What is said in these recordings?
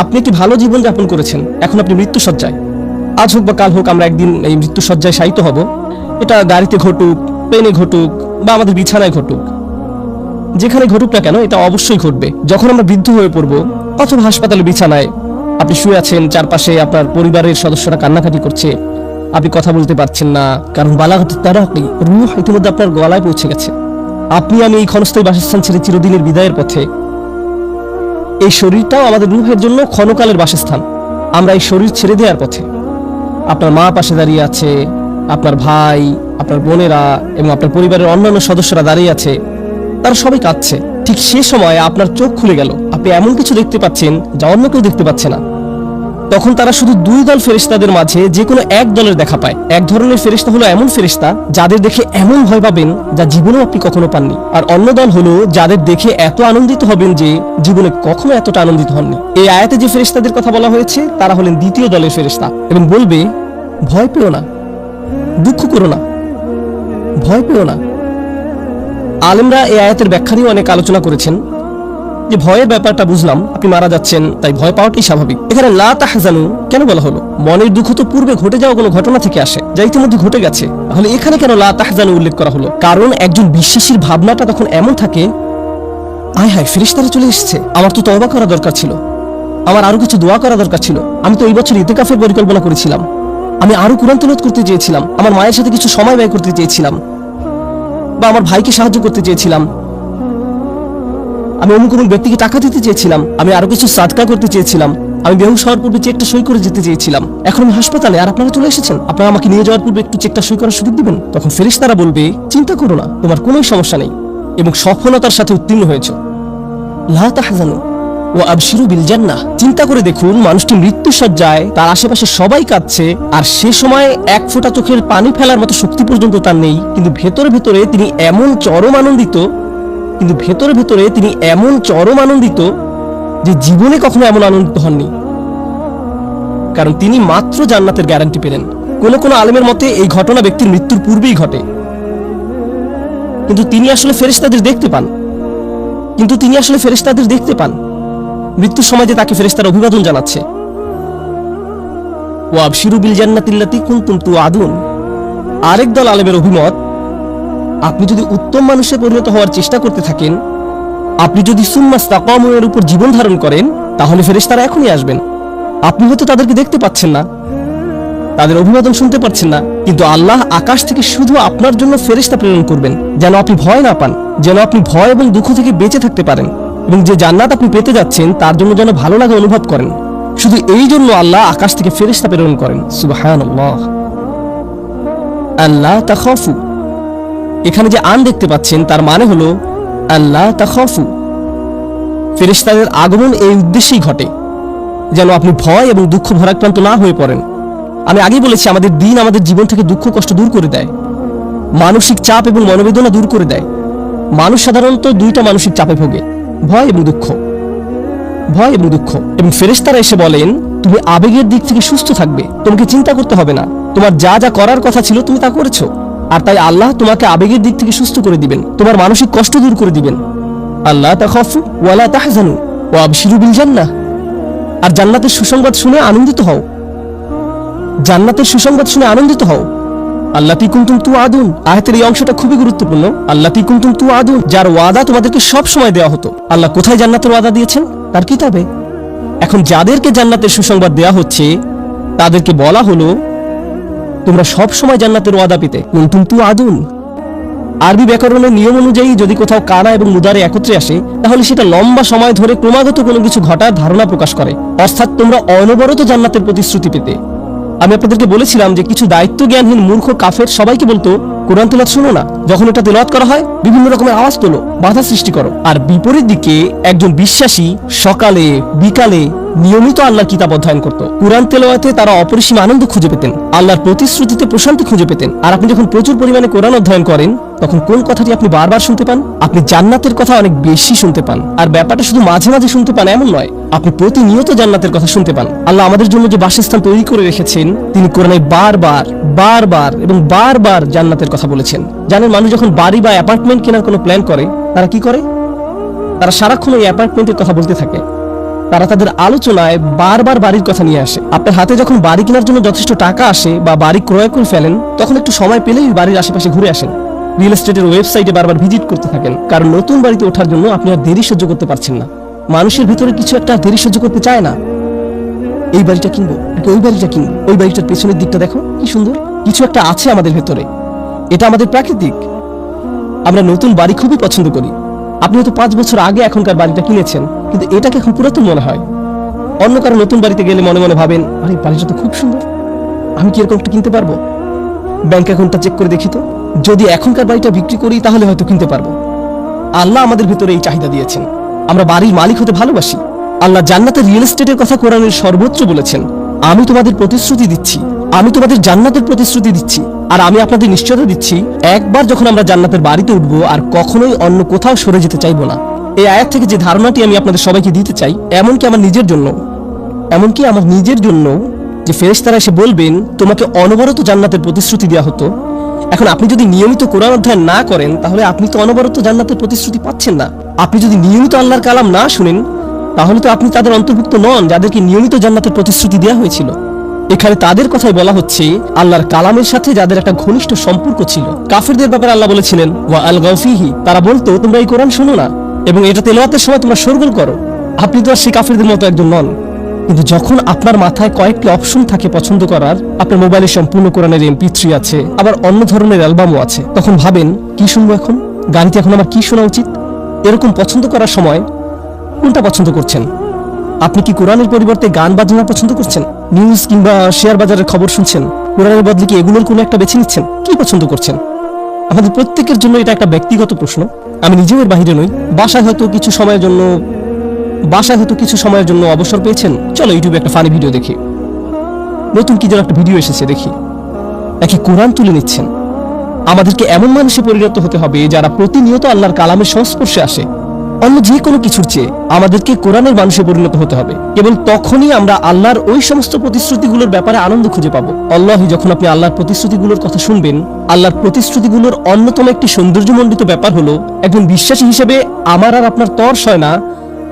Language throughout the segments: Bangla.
আপনি একটি ভালো জীবন যাপন করেছেন। এখন আপনি মৃত্যু সজ্জায় আজ হোক বা কাল হোক আমরা একদিন এই মৃত্যু সজ্জায় শায়িত হব। এটা গাড়িতে ঘটুক প্লেনে ঘটুক, বা আমাদের বিছানায় ঘটুক। যেখানে ঘটুক না কেন, এটা অবশ্যই ঘটবে। যখন আমরা বৃদ্ধ হয়ে পড়ব, অথবা হাসপাতালে বিছানায়, আপনি শুয়ে আছেন, চারপাশে আপনার পরিবারের সদস্যরা কান্নাকাটি করছে, আপনি কথা বলতে পারছেন না, কারণ বালাঘাত তারাকি রুহ ইতিমধ্যে আপনার গলায় পৌঁছে গেছে। আপনি আমি এই ক্ষণস্থায়ী বাসস্থান ছেড়ে চিরদিনের বিদায়ের পথে এই শরীরটাও আমাদের রুহের জন্য ক্ষণকালের বাসস্থান। আমরা এই শরীর ছেড়ে দেওয়ার পথে। আপনার মা পাশে দাঁড়িয়ে আছে, আপনার ভাই, আপনার বোনেরা এবং আপনার পরিবারের অন্যান্য সদস্যরা দাঁড়িয়ে আছে। তারা সবাই কাঁদছে। ঠিক সে সময় আপনার চোখ খুলে গেল। আপনি এমন কিছু দেখতে পাচ্ছেন যা অন্য কেউ দেখতে পাচ্ছে না। তখন তারা শুধু দুই দল ফেরিস্তাদের মাঝে যে কোনো এক দলের দেখা পায়। এক ধরনের ফেরিস্তা হলো এমন ফেরিস্তা যাদের দেখে এমন ভয় পাবেন যা জীবনেও আপনি কখনো পাননি। আর অন্য দল হলো যাদের দেখে এত আনন্দিত হবেন যে জীবনে কখনো এতটা আনন্দিত হননি। এই আয়াতে যে ফেরিস্তাদের কথা বলা হয়েছে, তারা হলেন দ্বিতীয় দলের ফেরিস্তা এবং বলবে, ভয় পেও না, দুঃখ করো না, ভয় পেও না। আলেমরা এই আয়াতের ব্যাখ্যা নিয়ে অনেক আলোচনা করেছেন। যে ভয়ের ব্যাপারটা বুঝলাম, আপনি মারা যাচ্ছেন, তাই ভয় পাওয়াটাই স্বাভাবিক। এখানে লা তাহজানু কেন বলা হলো? মনের দুঃখ তো পূর্বে ঘটে যাওয়া কোনো ঘটনা থেকে আসে, যা ইতিমধ্যে ঘটে গেছে। তাহলে এখানে কেন লা তাহজানু উল্লেখ করা হলো? কারণ একজন বিশ্বাসীর ভাবনাটা তখন এমন থাকে আয় হায় ফেরিস্তারা চলে এসেছে। আমার তো তওবা করা দরকার ছিল। আমার আরও কিছু দোয়া করা দরকার ছিল। আমি তো এই বছর ইতেকাফের পরিকল্পনা করেছিলাম। আমি আরও কোরআন তেলাওয়াত করতে চেয়েছিলাম। আমার মায়ের সাথে কিছু সময় ব্যয় করতে চেয়েছিলাম। বা আমার ভাইকে সাহায্য করতে চেয়েছিলাম। আমি অমুক অমুক ব্যক্তিকে টাকা দিতে চেয়েছিলাম, আমি আরও কিছু সাদকা করতে চেয়েছিলাম, আমি বেহুশ হওয়ার পূর্বে চেকটা সই করে যেতে চেয়েছিলাম। এখন আমি হাসপাতালে, আর আপনারা চলে এসেছেন? আপনারা আমাকে নিয়ে যাওয়ার পূর্বে একটু চেকটা সই করার সুযোগ দিবেন? তখন ফেরেশতারা বলবে, চিন্তা করো না, তোমার কোনো সমস্যা নেই এবং সফলতার সাথে উত্তীর্ণ হয়েছে। লা তাহজানু ও আবশিরু বিল জান্নাহ। চিন্তা করে দেখুন, মানুষটি মৃত্যু সজ্জায় তার আশেপাশে সবাই কাঁদছে, আর সে সময় এক ফোঁটা চোখের পানি ফেলার মতো শক্তি পর্যন্ত তার নেই, কিন্তু ভেতরে ভেতরে তিনি এমন চরম আনন্দিত কিন্তু ভেতরে ভেতরে তিনি এমন চরম আনন্দিত যে জীবনে কখনো এমন আনন্দিত হননি। কারণ তিনি মাত্র জান্নাতের গ্যারান্টি পেলেন। কোনো কোনো আলেমের মতে এই ঘটনা ব্যক্তির মৃত্যুর পূর্বেই ঘটে। কিন্তু তিনি আসলে ফেরেশতাদের দেখতে পান। কিন্তু তিনি আসলে ফেরেশতাদের দেখতে পান। মৃত্যুর সময় যে তাকে ফেরেশতার অভিবাদন জানাচ্ছে। ও আবশিরু বিল জান্নাতিল্লাতি কুনতুম তুআদুন আরেক দল আলেমের অভিমত আপনি যদি উত্তম মানুষে পরিণত হওয়ার চেষ্টা করতে থাকেন, আপনি যদি সুম্মাস তাকামের উপর জীবন ধারণ করেন, তাহলে ফেরেশতারা এখনই আসবেন। আপনি হয়তো তাদেরকে দেখতে পাচ্ছেন না, তাদের অভিবাদন শুনতে পাচ্ছেন না, কিন্তু আল্লাহ আকাশ থেকে শুধু আপনার জন্য ফেরেশতা প্রেরণ করবেন, যেন আপনি ভয় না পান, যেন আপনি ভয় এবং দুঃখ থেকে বেঁচে থাকতে পারেন, এবং যে জান্নাত আপনি পেতে যাচ্ছেন, তার জন্য যেন ভালো লাগা অনুভব করেন। শুধু এই জন্য আল্লাহ আকাশ থেকে ফেরেশতা প্রেরণ করেন। সুবহানাল্লাহ। আল্লাহ তাখাফু। এখানে যে আন দেখতে পাচ্ছেন, তার মানে হলো আল্লাহ তাখাফু। ফেরেশতাদের আগমন এই উদ্দেশ্যেই ঘটে, যেন আপনি ভয় এবং দুঃখ ভরাক্রান্ত না হয়ে পড়েন। আমি আগেই বলেছি, আমাদের দিন আমাদের জীবন থেকে দুঃখ, কষ্ট দূর করে দেয়। মানসিক চাপ এবং মনোবেদনা দূর করে দেয়। মানুষ সাধারণত দুইটা মানসিক চাপে ভোগে, ভয় এবং দুঃখ। ভয় এবং দুঃখ। এবং ফেরেশতারা এসে বলেন, তুমি আবেগের দিক থেকে সুস্থ থাকবে, তোমাকে চিন্তা করতে হবে না। তোমার যা যা করার কথা ছিল, তুমি তা করেছ। আর তাই আল্লাহ তোমাকে আবেগের দিক থেকে সুস্থ করে দিবেন, তোমার মানসিক কষ্ট দূর করে দিবেন। আল্লাহ তাখাফু ওয়ালা তাহজানু ও আবশিরু বিল জান্নাহ। আর জান্নাতের সুসংবাদ শুনে আনন্দিত হও। জান্নাতের সুসংবাদ শুনে আনন্দিত হও। আল্লাহ কুমতুম তু আদুন আয়াতের এই অংশটা খুবই গুরুত্বপূর্ণ। আল্লাহ কুমতুম তু আদুন যার ওয়াদা তোমাদেরকে সব সময় দেওয়া হতো। আল্লাহ কোথায় জান্নাতের ওয়াদা দিয়েছেন? তার কিতাবে। এখন যাদেরকে জান্নাতের সুসংবাদ দেওয়া হচ্ছে, তাদেরকে বলা হলো তোমরা সব সময় জান্নাতের ওয়াদা পেতে। কুমতুম তু আদুন আরবি ব্যাকরণের নিয়ম অনুযায়ী যদি কোথাও কানা এবং মুদারে একত্রে আসে, তাহলে সেটা লম্বা সময় ধরে ক্রমাগত কোনো কিছু ঘটার ধারণা প্রকাশ করে। অর্থাৎ তোমরা অনবরত জান্নাতের প্রতিশ্রুতি পেতে। আমি আপনাদেরকে বলেছিলাম যে কিছু দায়িত্ব জ্ঞানহীন মূর্খ কাফের সবাইকে বলতো, কোরআন তেলাত শোনো না। যখন এটা তেলাওয়াত করা হয়, বিভিন্ন রকমের আওয়াজ তোলো, বাধা সৃষ্টি করো। আর বিপরীত দিকে একজন বিশ্বাসী সকালে, বিকালে নিয়মিত আল্লাহর কিতাব অধ্যয়ন করত। কোরআন তেলাওয়াতে তারা অপরিসীম আনন্দ খুঁজে পেতেন। আল্লাহর প্রতিশ্রুতিতে প্রশান্তি খুঁজে পেতেন। আর আপনি যখন প্রচুর পরিমাণে কোরআন অধ্যয়ন করেন, তখন কোন কথাটি আপনি বারবার শুনতে পান? আপনি জান্নাতের কথা অনেক বেশি শুনতে পান। আর ব্যাপারটা শুধু মাঝে মাঝে শুনতে পান এমন নয়, আপনি প্রতিনিয়ত জান্নাতের কথা শুনতে পান। আল্লাহ আমাদের জন্য যে বাসস্থান তৈরি করে রেখেছেন, তিনি কোরআনে বারবার বারবার এবং বারবার জান্নাতের কথা বলেছেন। জানেন, মানুষ যখন বাড়ি বা অ্যাপার্টমেন্ট কেনার কোনো প্ল্যান করে, তারা কি করে? তারা সারাক্ষণ ওই অ্যাপার্টমেন্টের কথা বলতে থাকে। তারা তাদের আলোচনায় বারবার বাড়ির কথা নিয়ে আসে। আপনার হাতে যখন বাড়ি কেনার জন্য যথেষ্ট টাকা আসে বা বাড়ি ক্রয় করে ফেলেন, তখন একটু সময় পেলেই বাড়ির আশেপাশে ঘুরে আসেন। রিয়েল এস্টেটের ওয়েবসাইটে বারবার ভিজিট করতে থাকেন, কারণ নতুন বাড়িতে ওঠার জন্য আপনি আর দেরি সহ্য করতে পারছেন না। মানুষের ভিতরে কিছু একটা দেরি সহ্য করতে চায় না। এই বাড়িটা কিনবো ওই বাড়িটা কিনবো? ওই বাড়িটার পেছনের দিকটা দেখো, কি সুন্দর। কিছু একটা আছে আমাদের ভেতরে। এটা আমাদের প্রাকৃতিক। আমরা নতুন বাড়ি খুবই পছন্দ করি। আপনি হয়তো পাঁচ বছর আগে এখনকার বাড়িটা কিনেছেন। কিন্তু এটাকে এখন পুরাতন মনে হয়। অন্য কারও নতুন বাড়িতে গেলে মনে মনে ভাবেন, আরে, বাড়িটা তো খুব সুন্দর। আমি কি এরকম কিনতে পারব? ব্যাংক অ্যাকাউন্টটা চেক করে দেখি তো। যদি এখনকার বাড়িটা বিক্রি করি, তাহলে হয়তো কিনতে পারব। আল্লাহ আমাদের ভিতরে এই চাহিদা দিয়েছেন। আমরা বাড়ির মালিক হতে ভালোবাসি। আল্লাহ জান্নাতের রিয়েল এস্টেটের কথা কোরআনের সর্বোচ্চ বলেছেন, আমি তোমাদের প্রতিশ্রুতি দিচ্ছি। আমি তোমাদের জান্নাতের প্রতিশ্রুতি দিচ্ছি। আর আমি আপনাদের নিশ্চয়তা দিচ্ছি, একবার যখন আমরা জান্নাতের বাড়িতে উঠবো আর কখনোই অন্য কোথাও সরে যেতে চাইব না। এই আয়াত থেকে যে ধারণাটি আমি আপনাদের সবাইকে দিতে চাই, এমনকি আমার নিজের জন্য, এমনকি আমার নিজের জন্য যে ফেরেশতারা এসে বলবেন, তোমাকে অনবরত জান্নাতের প্রতিশ্রুতি দেওয়া হতো। এখন আপনি যদি নিয়মিত কোরআন অধ্যয়ন না করেন, তাহলে আপনি তো অনবরত জান্নাতের প্রতিশ্রুতি পাচ্ছেন না। আপনি যদি নিয়মিত আল্লাহর কালাম না শুনেন, তাহলে তো আপনি তাদের অন্তর্ভুক্ত নন, যাদেরকে নিয়মিত জান্নাতের প্রতিশ্রুতি দেওয়া হয়েছিল। এখানে তাদের কথাই বলা হচ্ছে, আল্লাহর কালামের সাথে যাদের একটা ঘনিষ্ঠ সম্পর্ক ছিল। কাফিরদের ব্যাপারে আল্লাহ বলেছিলেন, ওয়া আল গৌফিহি তারা বলতো, তোমরা এই কোরআন শোনো না এবং এটা তেলাওয়াতের সময় তোমরা শোরগোল করো। আপনি তো আর সেই কাফিরদের মতো একজন নন। কিন্তু যখন আপনার মাথায় কয়েকটি অপশন থাকে পছন্দ করার, আপনার মোবাইলে সম্পূর্ণ কোরআনের এমপি থ্রি আছে, আবার অন্য ধরনের অ্যালবামও আছে। তখন ভাবেন, কি শুনব এখন? গানটি এখন আমার কি শোনা উচিত? এরকম পছন্দ করার সময় কোনটা পছন্দ করছেন? আপনি কি কোরআনের পরিবর্তে গান বাজনা পছন্দ করছেন? নিউজ কিংবা শেয়ার বাজারের খবর শুনছেন কোরআনের বদলে কি এগুলোর কোনো একটা বেছে নিচ্ছেন? কি পছন্দ করছেন? আমাদের প্রত্যেকের জন্য এটা একটা ব্যক্তিগত প্রশ্ন। আমি নিজেও এর বাহিরে নই। বাসায় হয়তো কিছু সময়ের জন্য, বাসায় হয়তো কিছু সময়ের জন্য অবসর পেয়েছেন। চলো ইউটিউবে একটা ফানি ভিডিও দেখি। নতুন কি যেন একটা ভিডিও এসেছে, দেখি। নাকি কোরআন তুলে নিচ্ছেন। আমাদেরকে এমন মানুষে পরিণত হতে হবে যারা প্রতিনিয়ত আল্লাহর কালামের সংস্পর্শে আসে। অন্য যে কোনো কিছুর চেয়ে আমাদেরকে কোরআনের মানুষে পরিণত হতে হবে। এবং তখনই আমরা আল্লাহর ওই সমস্ত প্রতিশ্রুতিগুলোর ব্যাপারে আনন্দ খুঁজে পাবো। আল্লাহি যখন আপনি আল্লাহর প্রতিশ্রুতিগুলোর কথা শুনবেন, আল্লাহর প্রতিশ্রুতিগুলোর অন্যতম একটি সৌন্দর্যমণ্ডিত ব্যাপার হলো একজন বিশ্বাসী হিসেবে আমার আর আপনার তর্স হয় না।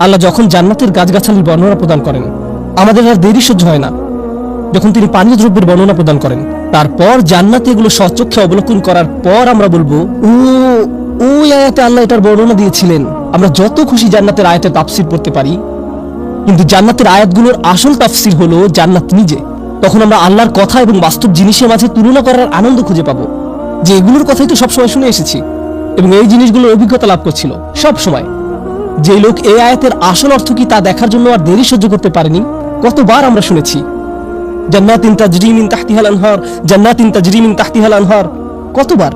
আল্লাহ যখন জান্নাতের গাছগাছালির বর্ণনা প্রদান করেন, আমাদের আর দেরি সহ্য হয় না। যখন তিনি পানীয় দ্রব্যের বর্ণনা প্রদান করেন, তারপর জান্নাতে এগুলো সচক্ষে অবলোকন করার পর আমরা বলব, ও, ওই আয়াতে আল্লাহ এটার বর্ণনা দিয়েছিলেন। আমরা যত খুশি জান্নাতের আয়াতের তাফসির পড়তে পারি, কিন্তু জান্নাতের আয়াতগুলোর আসল তাফসির হলো জান্নাত নিজে। তখন আমরা আল্লাহর কথা এবং বাস্তব জিনিসের মাঝে তুলনা করার আনন্দ খুঁজে পাবো। যে এগুলোর কথাই তো সবসময় শুনে এসেছি, এবং এই জিনিসগুলোর অভিজ্ঞতা লাভ করছিল সব সময় যে লোক এই আয়াতের আসল অর্থ কি তা দেখার জন্য আর দেরি সহ্য করতে পারেনি, কতবার আমরা শুনেছি জান্নাত জান্নাতিন তাজরিমিন তাহতিহাল আনহার, জান্নাতিন তাজরিমিন তাহতিহাল আনহার, কতবার?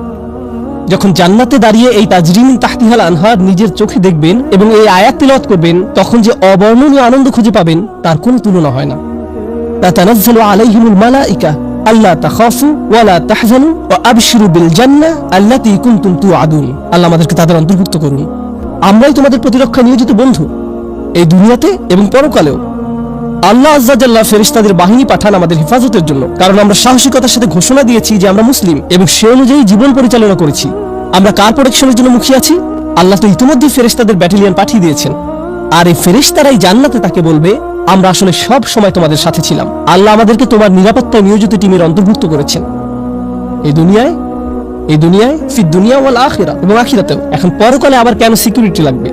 যখন জান্নাতে দাঁড়িয়ে এই তাজরিমিন তাহতিহাল আনহার নিজের চোখে দেখবেন এবং এই আয়াত তিলাওয়াত করবেন, তখন যে অবর্ণনীয় আনন্দ খুঁজে পাবেন, তার কোনো তুলনা হয় না। তাতানাজ্জালু আলাইহিমুল মালাইকা, আল্লা তাখাফু ওয়ালা তাহজানু ওয়া আবশিরু বিল জান্নাহ আল্লাতী কুনতুম তুআদুন। আল্লাহ আমাদেরকে তাদের অন্তর্ভুক্ত করুন। আমরাই তোমাদের প্রতিরক্ষা নিয়োজিত বন্ধু। এই দুনিয়াতে এবং পরকালেও। আল্লাহ আজ্জাল্লাহ ফেরিস্তাদের বাহিনী পাঠান আমাদের হেফাজতের জন্য। কারণ আমরা সাহসিকতার সাথে ঘোষণা দিয়েছি যে আমরা মুসলিম এবং সে অনুযায়ী জীবন পরিচালনা করেছি। আমরা কার প্রোটেকশনের জন্য মুখিয়ে আছি? আল্লাহ তো ইতিমধ্যেই ফেরিস্তাদের ব্যাটালিয়ন পাঠিয়ে দিয়েছেন। আর এই ফেরিস্তারাই জান্নাতে তাকে বলবে, আমরা আসলে সব সময় তোমাদের সাথে ছিলাম। আল্লাহ আমাদেরকে তোমার নিরাপত্তায় নিয়োজিত টিমের অন্তর্ভুক্ত করেছেন। এই দুনিয়ায় এই দুনিয়ায় ফির দুনিয়া ওয়াল আখিরা এবং আখিরাতেও। এখন পরকালে আবার কেন সিকিউরিটি লাগবে?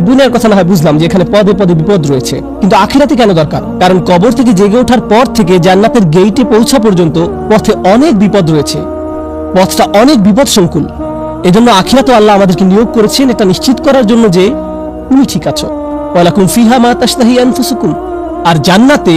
দুনিয়ার কথা না হয় বুঝলাম যে এখানে পদে পদে বিপদ রয়েছে। কিন্তু আখিরাতে কেন দরকার? কারণ কবর থেকে জেগে ওঠার পর থেকে জান্নাতের গেইটে পৌঁছা পর্যন্ত পথে অনেক বিপদ রয়েছে। পথটা অনেক বিপদ সংকুল এজন্য আখিরাতে আল্লাহ আমাদেরকে নিয়োগ করেছেন, এটা নিশ্চিত করার জন্য যে তুমি ঠিক আছো। ওয়ালাকুম ফিহা মা তাশতাহি আনফুসুকুম। আর জান্নাতে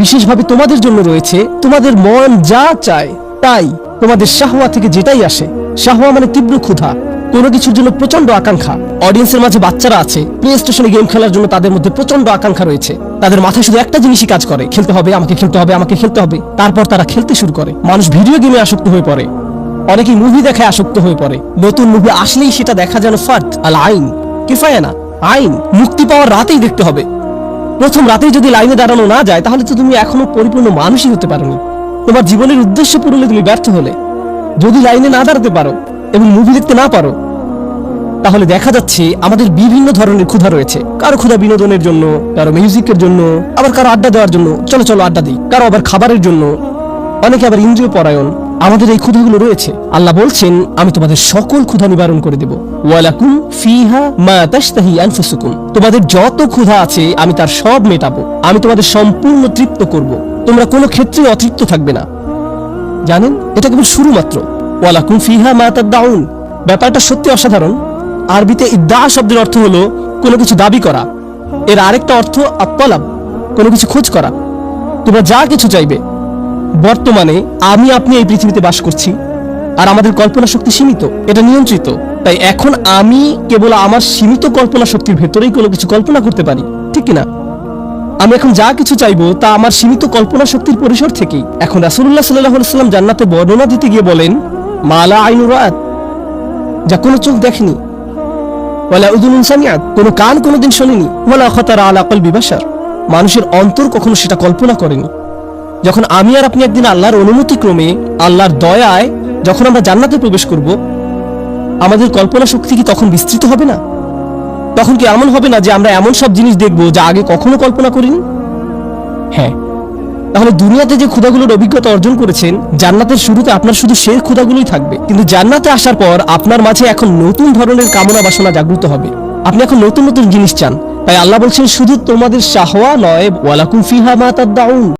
বিশেষভাবে তোমাদের জন্য রয়েছে, তোমাদের মন যা চায় তাই। তোমাদের শাহওয়া থেকে যেটাই আসে, শাহওয়া মানে তীব্র ক্ষুধা, কোনো কিছুর জন্য প্রচণ্ড আকাঙ্ক্ষা। অডিয়েন্সের মাঝে বাচ্চারা আছে, প্লে স্টেশনে গেম খেলার জন্য তাদের মধ্যে প্রচণ্ড আকাঙ্ক্ষা রয়েছে। তাদের মাথায় শুধু একটা জিনিসই কাজ করে, খেলতে হবে, আমাকে খেলতে হবে, আমাকে খেলতে হবে। তারপর তারা খেলতে শুরু করে। মানুষ ভিডিও গেমে আসক্ত হয়ে পড়ে। অনেকেই মুভি দেখায় আসক্ত হয়ে পড়ে। নতুন মুভি আসলেই সেটা দেখা যেন ফার্ট আল আইন। কিফায়া না? আইন। মুক্তি পাওয়ার রাতেই দেখতে হবে। প্রথম রাতেই যদি লাইনে দাঁড়ানো না যায়, তাহলে তো তুমি এখনও পরিপূর্ণ মানুষই হতে পারোনি। তোমার জীবনের উদ্দেশ্য পূরণে তুমি ব্যর্থ হলে। যদি লাইনে না দাঁড়াতে পারো এবং মুভি দেখতে না পারো, তাহলে দেখা যাচ্ছে আমাদের বিভিন্ন ধরনের ক্ষুধা রয়েছে। কারও ক্ষুধা বিনোদনের জন্য, কারও মিউজিকের জন্য, আবার কারও আড্ডা দেওয়ার জন্য। চলো চলো, আড্ডা দিই। কারও আবার খাবারের জন্য। অনেকে আবার ইন্দ্রিয় পরায়ণ। আমাদের এই ক্ষুধাগুলো রয়েছে। আল্লাহ বলছেন, আমি তোমাদের সকল ক্ষুধা নিবারণ করে দেব। ওয়ালাকুম ফিহা মা আনফুসুকুম। তোমাদের যত ক্ষুধা আছে, আমি তার সব মেটাবো। আমি তোমাদের সম্পূর্ণ তৃপ্ত করব। তোমরা কোনো ক্ষেত্রে অতৃপ্ত থাকবে না। জানেন, এটা কেবল শুরু মাত্র। ওয়ালাকুম ফিহা মা তাদাউন ব্যাপারটা সত্যি অসাধারণ। আরবিতে ইদ্দা শব্দের অর্থ হলো, কোনো কিছু দাবি করা। এর আরেকটা অর্থ আত্মলাভ কোনো কিছু খোঁজ করা। তোমরা যা কিছু চাইবে বর্তমানে আমি আপনি এই পৃথিবীতে বাস করছি, আর আমাদের কল্পনা শক্তি সীমিত, এটা নিয়ন্ত্রিত। তাই এখন আমি কেবল আমার সীমিত কল্পনা শক্তির ভেতরেই কোনো কিছু কল্পনা করতে পারি, ঠিক কিনা? আমি এখন যা কিছু চাইব তা আমার সীমিত কল্পনা শক্তির পরিসর থেকেই। এখন রাসুল্লাহ সাল্লাহ সাল্লাম জান্নাতে বর্ণনা দিতে গিয়ে বলেন, মালা আইনু রাত যা কোনো চোখ দেখেনি। ওয়ালা উদুন সামিয়াত কোনো কান কোনোদিন শোনেনি। ওয়ালা খতারা আলা কলবি বাশার মানুষের অন্তর কখনো সেটা কল্পনা করেনি। যখন আমি আর আপনি একদিন আল্লাহর অনুমতি ক্রমে, আল্লাহর দয়ায় যখন আমরা জান্নাতে প্রবেশ করব, আমাদের কল্পনা শক্তি কি তখন বিস্তৃত হবে না? তখন কি এমন হবে না যে আমরা এমন সব জিনিস দেখব যা আগে কখনো কল্পনা করিনি? হ্যাঁ। তাহলে দুনিয়াতে যে ক্ষুধাগুলোর অভিজ্ঞতা অর্জন করেছেন, জান্নাতের শুরুতে আপনার শুধু সেই ক্ষুদাগুলোই থাকবে। কিন্তু জান্নাতে আসার পর আপনার মাঝে এখন নতুন ধরনের কামনা বাসনা জাগ্রত হবে। আপনি এখন নতুন নতুন জিনিস চান। তাই আল্লাহ বলছেন, শুধু তোমাদের শাহওয়া নয়, ওয়ালাকুম ফিহা মা তাদাউন।